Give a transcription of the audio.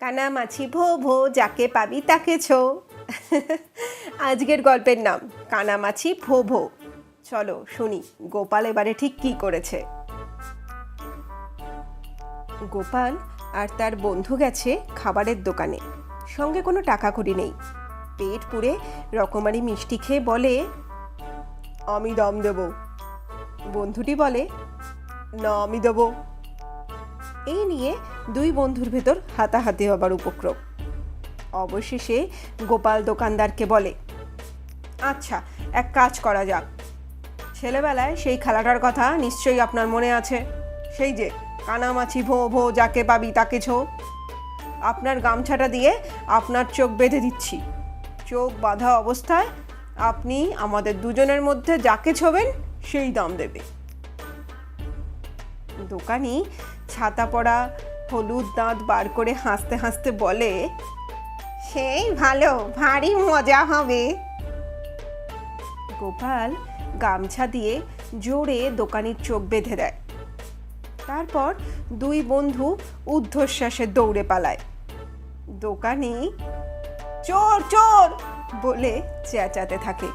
কানামাছি ভো ভো, যাকে পাবি তাকে ছো। আজকের গল্পের নাম কানামাছি ভো ভো। চলো শুনি, গোপাল এবারে ঠিক কি করেছে? গোপাল আর তার বন্ধু গেছে খাবারের দোকানে। সঙ্গে কোনো টাকা কড়ি নেই। পেট পুড়ে রকমারি মিষ্টি খেয়ে বলে, আমি দম দেব। বন্ধুটি বলে, না, আমি দেবো। এই নিয়ে দুই বন্ধুর ভেতর হাতাহাতি হবার উপক্রম। অবশেষে গোপাল দোকানদারকে বলে আচ্ছা এক কাজ করা যাক। ছেলেবেলায় সেই খেলাটার কথা নিশ্চয়ই আপনার মনে আছে। সেই যে, কানামাছি ভো ভো যাকে পাবি তাকে ছো। আপনার গামছাটা দিয়ে আপনার চোখ বেঁধে দিচ্ছি। চোখ বাঁধা অবস্থায় আপনি আমাদের দুজনের মধ্যে যাকে ছোবেন, সেই দাম দেবে। দোকানি ছাতা পড়া, হলুদ দাঁত বার করে হাসতে হাসতে বলে, সেই ভালো, ভারী মজা হবে। গোপাল গামছা দিয়ে জোরে দোকানির চোখ বেঁধে দেয়। তারপর দুই বন্ধু ঊর্ধ্বশ্বাসে দৌড়ে পালায়। দোকানি, চোর চোর! বলে চেঁচাতে থাকে।